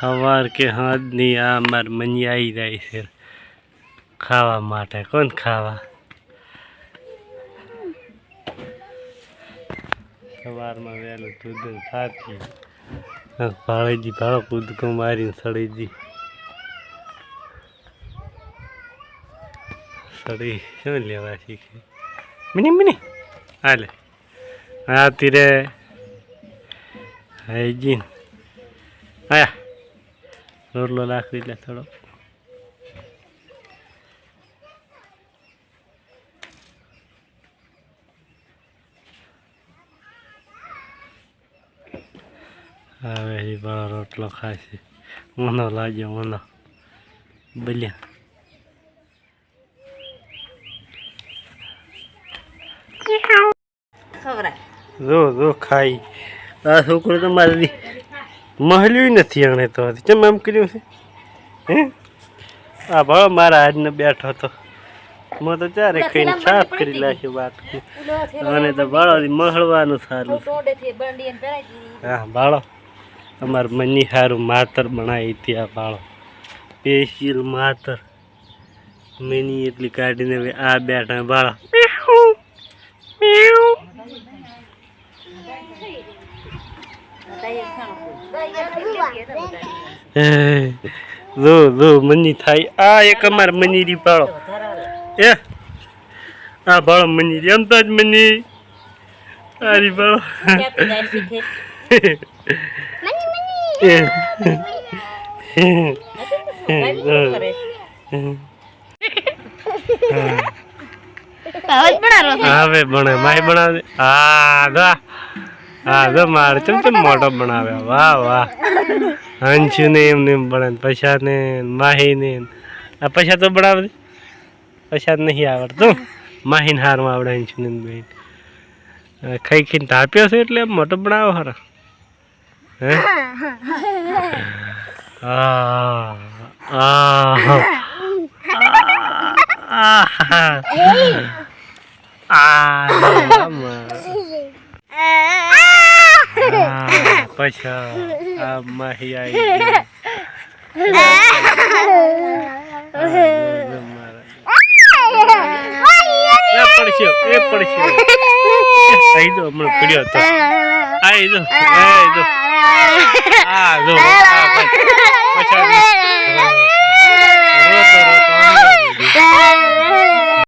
સવાર કે હાથની આ અમાર મની આવી જાય છે. ખાવા માટે. કોણ ખાવા? સવારમાં વહેલું દૂધ ખાતી ભાળેજી ભાળો કૂદકો મારીને સળીજી સળી શું લેવા શીખે? મિની મિની. હાલે હા તીરે. હાઈજીન આયા. રોટલો નાખી લે થોડો. હવે એ બળો રોટલો ખાશે છે. મનો લાગ્યો મનો બલ્યા. જો જો ખાઈ. આ છોકરો તો મારી મહલ્યું નથી આણે તો. કેમ એમ કર્યું છે? હે? આ ભાવ મારા આજનો બેઠો હતો. મેં તો ચારે કહીને સાફ કરી નાખ્યું વાત અને તો ભાળો મહળવાનું સારું હા ભાળો. અમાર મની સારું માતર બનાવી હતી આ ભાળો. સ્પેશિયલ માતર. મની એટલી કાઢીને હવે આ બેઠા ભાળો. જો જો મની થાય આ એક અમાર મની રી ભાળો. એ આ ભાળો મની રી એમ તો જ મની આરી ભાળો. હવે ભણે માય ભણાવે. હા હા, તો મારે ચમ ચમ મોટો બનાવ્યા? વાહ વાહ. હંસુ ને એમને એમ બને પૈસા ને માહી ને આ પૈસા તો બનાવે. પૈસા નહીં આવડતું. માહીને હારમાં આવડે હંસુ ને બેન ખાઈ ખીને તાપ્યો છે એટલે એમ મોટો બનાવો હારો હે? આ આ આ. માહી આવી એ પડશે એ પડશે. આઈ દો હમણાં પડ્યો હતો. આઈ દો આઈ દો આ દો આ